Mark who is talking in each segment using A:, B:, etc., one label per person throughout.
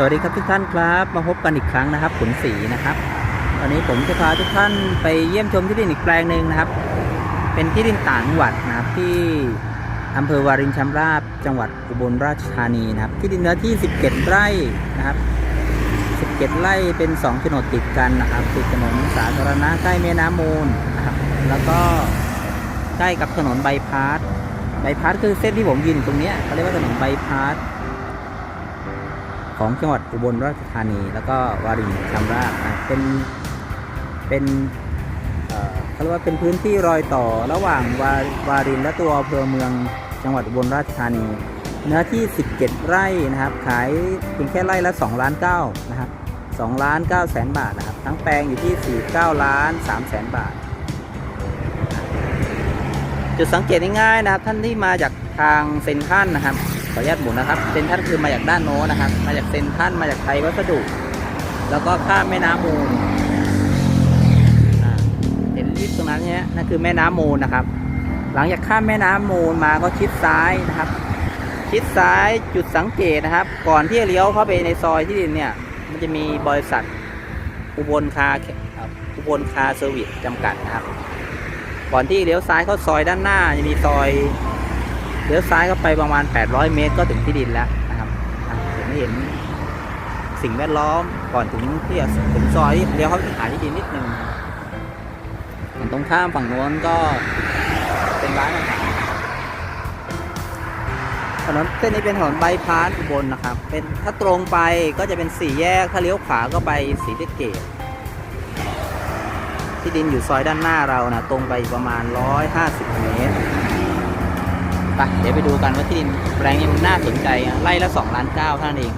A: สวัสดีครับทุกท่านครับมาพบกันอีกครั้งนะครับขุนศรีนะครับวันนี้ผมจะพาทุกท่านไปเยี่ยมชมที่ดินอีกแปลงหนึ่งนะครับ เป็นที่ดินต่างจังหวัดนะครับที่อำเภอวารินชำราบจังหวัดอุบลราชธานีนะครับ ที่ดินเนื้อที่ 17 ไร่นะครับ 17 ไร่เป็น2โฉนดติดกันนะครับติดถนนสาธารณะใกล้แม่น้ำมูลนะครับแล้วก็ใกล้กับถนนใบพาสใบพาสคือเส้นที่ผมยืนตรงนี้เขาเรียกว่าถนนใบพาส ของจังหวัดอุบลราชธานี แล้วก็วารินชำราบเป็นเป็นเขาเรียกว่าเป็นพื้นที่รอยต่อระหว่างวาวารินและตัวอำเภอเมืองจังหวัดอุบลราชธานี เนื้อที่ 17 ไร่นะครับ ขายเพียงแค่ไร่ละ2ล้าน9นะครับ2ล้าน9แสนบาทนะครับ ทั้งแปลงอยู่ที่ 49 ล้าน3แสนบาท จุดสังเกตง่ายๆนะครับ ท่านที่มาจากทางเซนทันนะครับ ขออนุญาตหมุนนะครับเซนทรันคือมาจากด้านโน้นนะครับ มาจากเซนทรันมาจากไทยวัสดุ แล้วก็ข้ามแม่น้ำมูลเห็นรีบตรงนั้นเนี่ยนั่นคือแม่น้ำมูลนะครับ หลังจากข้ามแม่น้ำมูลมาก็ชิดซ้ายนะครับ ชิดซ้ายจุดสังเกตนะครับ ก่อนที่จะเลี้ยวเข้าไปในซอยที่ดินเนี่ย มันจะมีบริษัทอุบลคาร์อุบลคาเซอร์วิสจำกัดนะครับ ก่อนที่เลี้ยวซ้ายเข้าซอยด้านหน้าจะมีซอย เลี้ยวซ้ายเข้าไปประมาณ 800 เมตรก็ถึงที่ดินแล้วนะครับอะผมเห็นสิ่งแวดล้อมก่อนถึงที่ถึงซอยเลี้ยวเข้าไปหาที่ดินนิดนึงฝั่งตรงข้ามฝั่งโน้นก็เป็นร้านอาหารถนนเส้นนี้เป็นถนนใบพาสอุบลนะครับ เป็นถ้าตรงไปก็จะเป็นสี่แยก ถ้าเลี้ยวขวาก็ไปสีสะเกตที่ดินอยู่ซอยด้านหน้าเรานะตรงไปประมาณ 150 เมตร ปเดี๋ยวไปดูกันว่าที่ดินแปลงนี้มันน่าสนใจอะไร่ละ2ล้านเก้าเท่านั้นเอง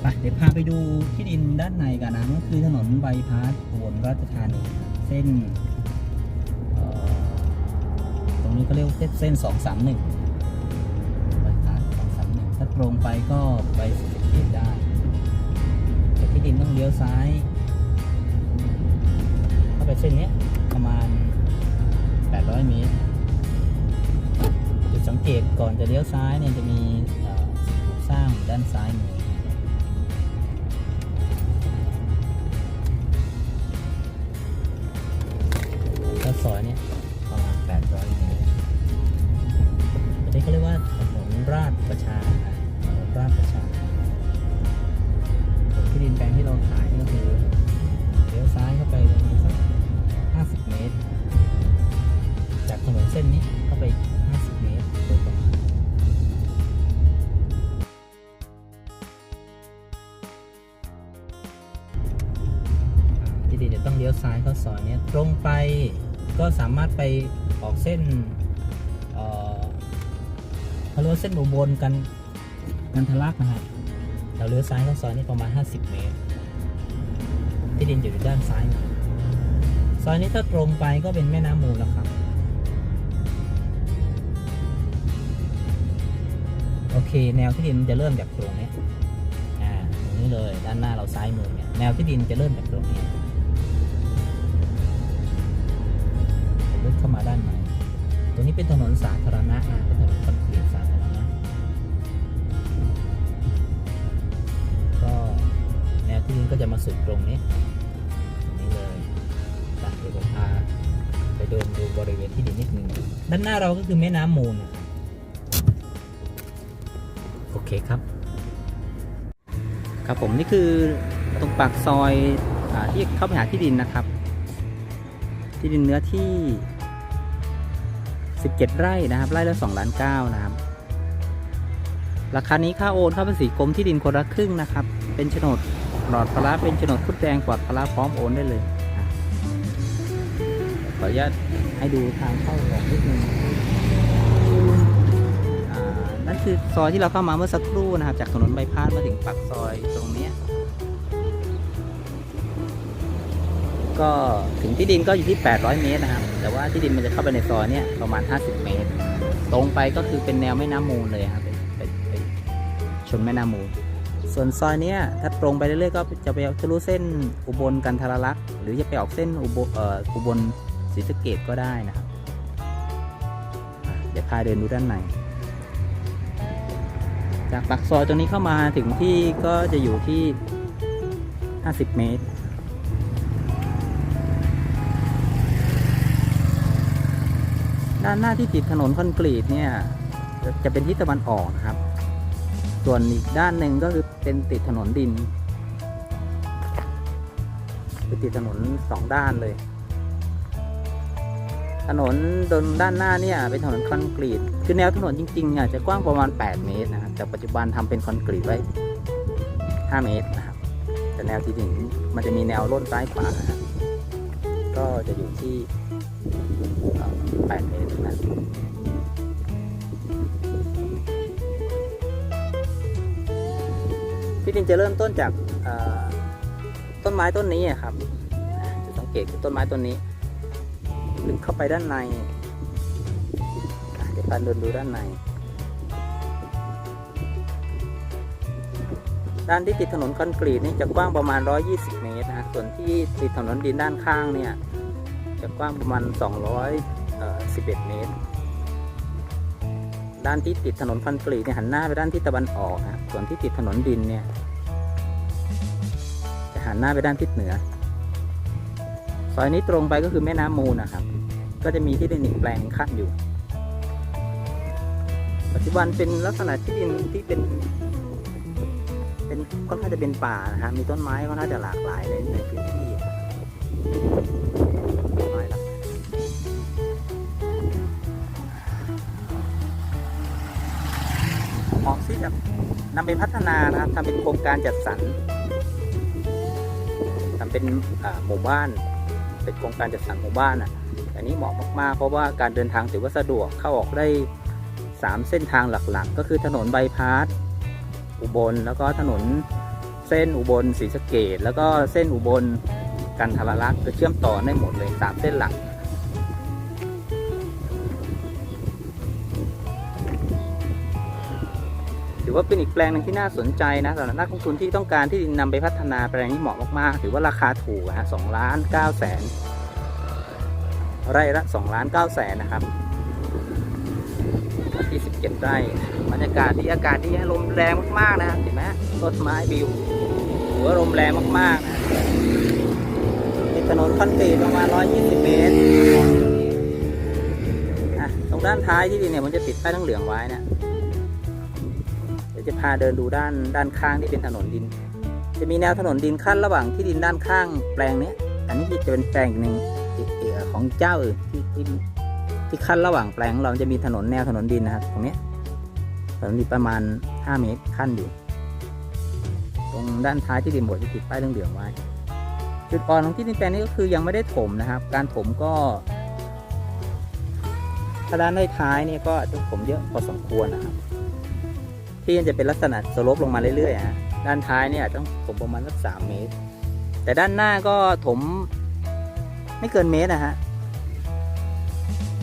A: ไปเดี๋ยวพาไปดูที่ดินด้านในกันนะก็คือถนนใบายพาสอุบลราชธานีเส้นตรงนี้เขาเรียกว่าเส้น231ใบายพาส231ถ้าตรงไปก็ไปสิบเอ็ดได้แต่ที่ดินต้องเลี้ยวซ้าย เข้าไปเส้นนี้ประมาณ800เมตร สังเกตก่อนจะเลี้ยวซ้ายเนี่ยจะมีสร้างด้านซ้ายมือก็ซอยเนี่ยประมาณ800เมตรอันนี้เขาเรียกว่าถนนราชประชานะถนนราชประชาที่ดินแปลงที่เราขายก็คือเลี้ยวซ้ายเข้าไปประมาณสัก50 เมตร จากถนนเส้นนี้เข้าไป 50 เมตรโดยประมาณอ่าที่ดินจะต้องเลี้ยวซ้ายเข้าซอยเนี้ยตรงไปก็สามารถไปออกเส้นเอ่อเขาเรียกว่าเส้นอุบลกันกันทะลักนะฮะเราเลี้ยวซ้ายเข้าซอยนี้ประมาณ 50 เมตร ที่ดินอยู่ด้านซ้าย ซอยนี้ถ้าตรงไปก็เป็นแม่น้ำมูลแล้วครับ อเค แนวที่ดินจะเริ่มจากตรงนี้อ่าตรงนี้เลยด้านหน้าเราซ้ายมือเนี่ยแนวที่ดินจะเริ่มจากตรงนี้ลึกเข้ามาด้านในตรงนี้เป็นถนนสาธารณะนะเป็นถนนคอนกรีตสาธารณะก็แนวที่ดินก็จะมาสุดตรงนี้ตรงนี้เลยไปเดี๋ยวผมพาไปเดินดูบริเวณที่ดินนิดนึงด้านหน้าเราก็คือแม่น้ำมูล เคครับ ครับผมนี่คือตรงปากซอยอที่เข้าไปหาที่ดินนะครับ ที่ดินเนื้อที่ 17 ไร่นะครับไร่ละ2ล้าน9นะครับราคานี้ค่าโอนค่าภาษีกรมที่ดินคนละครึ่งนะครับ เป็นโฉนดปลอดพละเป็นโฉนดพุดแดงปลอดพละพร้อมโอนได้เลยขออนุญาตให้ดูทางเข้าออกนิดนึงอ่า นั่นคือซอยที่เราเข้ามาเมื่อสักครู่นะครับ จากถนนใบพาสมาถึงปากซอยตรงนี้ก็ถึงที่ดินก็อยู่ที่ 800 เมตรนะครับ แต่ว่าที่ดินมันจะเข้าไปในซอยเนี้ยประมาณ 50 เมตร ตรงไปก็คือเป็นแนวแม่น้ำมูลเลยครับไปไปชนแม่น้ำมูล ส่วนซอยเนี้ยถ้าตรงไปเรื่อยๆก็จะไปทะลุเส้นอุบลกันทรลักษณ์หรือจะไปออกเส้นอุบลเอ่ออุบลศรีสะเกดก็ได้นะครับ เดี๋ยวพาเดินดูด้านใน จากปากซอยตรงนี้เข้ามาถึงที่ก็จะอยู่ที่ 50 เมตร ด้านหน้าที่ติดถนนคอนกรีตเนี่ย จะเป็นทิศตะวันออกนะครับ ส่วนอีกด้านหนึ่งก็คือเป็นติดถนนดินคือติดถนนสองด้านเลย ถนนดนด้านหน้าเนี่ยเป็นถนนคอนกรีต คือแนวถนนจริงๆอะจะกว้างประมาณ 8 เมตรนะครับ แต่ปัจจุบันทำเป็นคอนกรีตไว้ 5 เมตรนะครับ แต่แนวที่ดินมันจะมีแนวร่นซ้ายขวานะครับก็จะอยู่ที่ 8 เมตรนะที่ดินจะเริ่มต้นจากต้นไม้ต้นนี้ครับ จะสังเกตคือต้นไม้ต้นนี้ ลึกเข้าไปด้านในเดี๋ยวการเดินดูด้านใน ด้านที่ติดถนนคอนกรีตนี่จะกว้างประมาณ 120 เมตรนะส่วนที่ติดถนนดินด้านข้างเนี่ยจะกว้างประมาณ 211 เมตร ด้านที่ติดถนนคอนกรีตเนี่ยหันหน้าไปด้านทิศตะวันออกนะส่วนที่ติดถนนดินเนี่ยจะหันหน้าไปด้านทิศเหนือซอยนี้ตรงไปก็คือแม่น้ำมูลนะครับ ก็จะมีที่ดินอีกแปลงขั้นอยู่ ปัจจุบันเป็นลักษณะที่ดินที่เป็น เป็นก็น่าจะเป็นป่านะฮะมีต้นไม้ก็น่าจะหลากหลายในในพื้นที่นไม้หลากหลายเหมาะที่จะนำไปพัฒนานะครับทำเป็นโครงการจัดสรรทำเป็นหมู่บ้าน เป็นโครงการจัดสรรหมู่บ้านอะ อันนี้เหมาะมากๆ เพราะว่าการเดินทางถือว่าสะดวกเข้าออกได้ 3 เส้นทางหลักๆ ก็คือถนนใบายพาสอุบล แล้วก็ถนนเส้นอุบลศรีสะเกดแล้วก็เส้นอุบลกันทรลักษณ์ก็เชื่อมต่อได้หมดเลย 3 เส้นหลักถือว่าเป็นอีกแปลงหนึ่งที่น่าสนใจนะสำหรับนักลงทุนที่ต้องการที่ดินนำไปพัฒนาแปลงนี้เหมาะมากๆ ถือว่าราคาถูกนะฮะสองล้านเก้าแสน ไร่ละสองล้านเก้าแสนนะครับที่สิบเจ็ดไร่บรรยากาศดีอากาศดีลมแรงมากๆนะเห็นไหมต้นไม้บิวถือว่าลมแรงมากๆนะติดถนนคอนกรีตประมาณ 120 เมตรตรงด้านท้ายที่ดินเนี่ยมันจะติดป้ายทั้งเหลืองไว้นะเดี๋ยวจะพาเดินดูด้านด้านข้างที่เป็นถนนดิน จะมีแนวถนนดินขั้นระหว่างที่ดินด้านข้างแปลงเนี้ยอันนี้จะเป็นแปลงหนึ่ง ของเจ้าอื่นที่ที่ที่ขั้นระหว่างแปลงเราจะมีถนนแนวถนนดินนะครับ ตรงนี้ถนนดินประมาณ 5 เมตรขั้นอยู่ ตรงด้านท้ายที่ดินหมดที่ติดป้ายเหลืองไว้ จุดอ่อนของที่ดินแปลงนี้ก็คือยังไม่ได้ถมนะครับ การถมก็ถ้าด้านท้ายนี่ก็ต้องถมเยอะพอสมควรนะครับ ที่จะเป็นลักษณะสโลปลงมาเรื่อยๆฮะด้านท้ายเนี่ยต้องถมประมาณสักสามเมตร แต่ด้านหน้าก็ถม ไม่เกินเมตรนะฮะ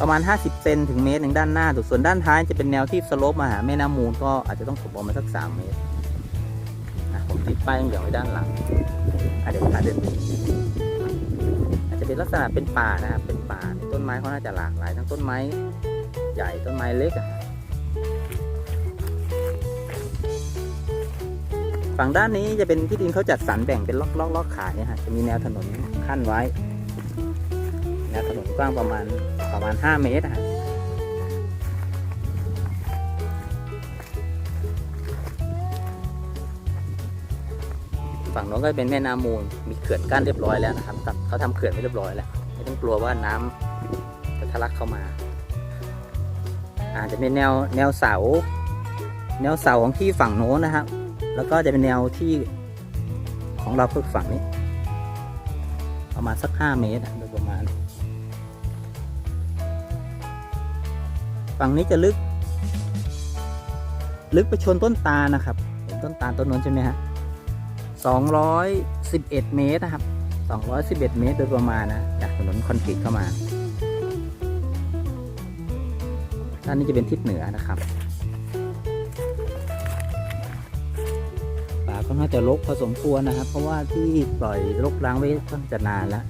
A: ประมาณ 50 เซนถึงเมตรหนึ่งด้านหน้าส่วนด้านท้ายจะเป็นแนวที่สโลปมาหาแม่น้ำมูลก็อาจจะต้องถมประมาณสัก 3 เมตรผมติดป้ายเหลืองไว้ด้านหลังอะเดี๋ยวพาเดินอาจจะเป็นลักษณะเป็นป่านะครับเป็นป่าต้นไม้เขาน่าจะหลากหลายทั้งต้นไม้ใหญ่ต้นไม้เล็กอะฝั่งด้านนี้จะเป็นที่ดินเขาจัดสรรแบ่งเป็นล็อกลอกลอกขายนะฮะจะมีแนวถนนขั้นไว้ นวถนนกว้างประมาณประมาณ 5 เมตรนะฮะฝั่งโน้นก็เป็นแม่น้ำมูล มีเขื่อนกั้นเรียบร้อยแล้วนะครับตัดเขาทำเขื่อนไว้เรียบร้อยแล้ว ไม่ต้องกลัวว่าน้ำจะทะลักเข้ามาอาจจะเป็นแนวแนวเสา แนวเสาของที่ฝั่งโน้นนะครับ แล้วก็จะเป็นแนวที่ของเราคือฝั่งนี้ ประมาณสัก 5 เมตรโดยประมาณ ฝั่งนี้จะลึก ลึกไปชนต้นตาลนะครับ เห็นต้นตาลต้นนู้นใช่ไหมฮะ211เมตรนะครับ211เมตรโดยประมาณนะจากถนนคอนกรีตเข้ามาด้านนี้จะเป็นทิศเหนือนะครับป่าก็น่าจะรกพอสมควรนะครับ เพราะว่าที่ปล่อยรกร้างไว้ค่อนจะนานแล้ว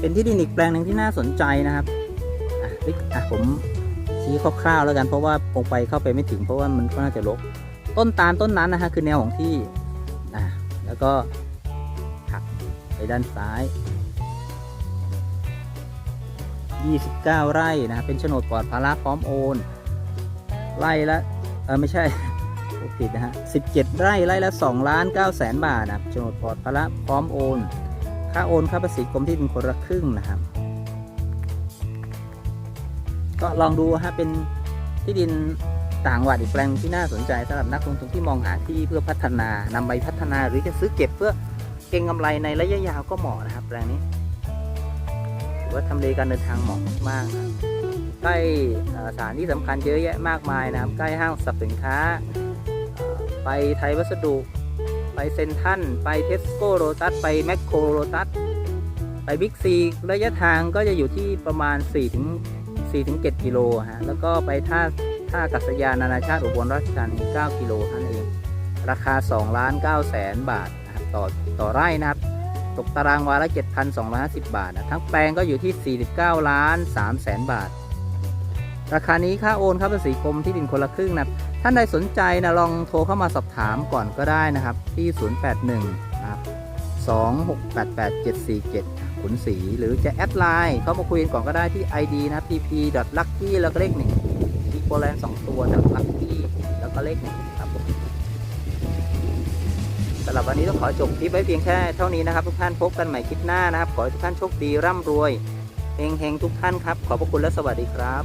A: เป็นที่ดินอีกแปลงหนึ่งที่น่าสนใจนะครับ ลิกอะผมชี้คร่าวๆแล้วกันเพราะว่าลงไปเข้าไปไม่ถึง เพราะว่ามันก็น่าจะรกต้นตาลต้นนั้นนะฮะคือแนวของที่นะแล้วก็หักไปด้านซ้าย 29 ไร่นะครับเป็นโฉนดปลอดภาระพร้อมโอน ไร่ละเออไม่ใช่ผิดนะฮะ17 ไร่ไร่ละ2ล้าน9แสนบาทนะครับโฉนดปลอดภาระพร้อมโอน ค่าโอนค่าภาษีกรมที่ดินคนละครึ่งนะครับ ก็ลองดูฮะเป็นที่ดินต่างวัดอีกแปลงที่น่าสนใจสำหรับนักลงทุนที่มองหาที่เพื่อพัฒนานำไปพัฒนาหรือจะซื้อเก็บเพื่อเก็งกำไรในระยะยาวก็เหมาะนะครับแปลงนี้ถือว่าทำเลการเดินทางเหมาะมากนะใกล้สถานที่สำคัญเยอะแยะมากมายนะครับใกล้ห้างสรรพสินค้า ไปไทยวัสดุ ไปเซนทันไปเทสโก้โรตัสไปแมคโครโรตัสไปบิ๊กซีระยะทางก็จะอยู่ที่ประมาณ4ถึง 4-7 กิโลฮะแล้วก็ไปท่าท่ากาศยานนานาชาติอุบลราชธานี9กิโลท่านั้นเอง ราคา2ล้าน9แสนบาทนะครับต่อต่อไร่นะครับ ตกตารางวาละ 7,250 บาทนะทั้งแปลงก็อยู่ที่ 49 ล้าน3แสนบาท ราคานี้ค่าโอนค่าภาษีกรมที่ดินคนละครึ่งนะครับท่านใดสนใจนะลองโทรเข้ามาสอบถามก่อนก็ได้นะครับที่ 081นะครับ 2688747ขุนศรีหรือจะแอดไลน์เข้ามาคุยกันก่อนก็ได้ที่ ID นะครับ pp.lucky แล้วก็เลขหนึ่งอีโคแลนสองตัวนะ lucky แล้วก็เลขหนึ่งครับผมสำหรับวันนี้ต้องขอจบคลิปไว้เพียงแค่เท่านี้นะครับ ทุกท่านพบกันใหม่คลิปหน้านะครับ ขอให้ทุกท่านโชคดีร่ำรวยเฮงๆทุกท่านครับ ขอบพระคุณและสวัสดีครับ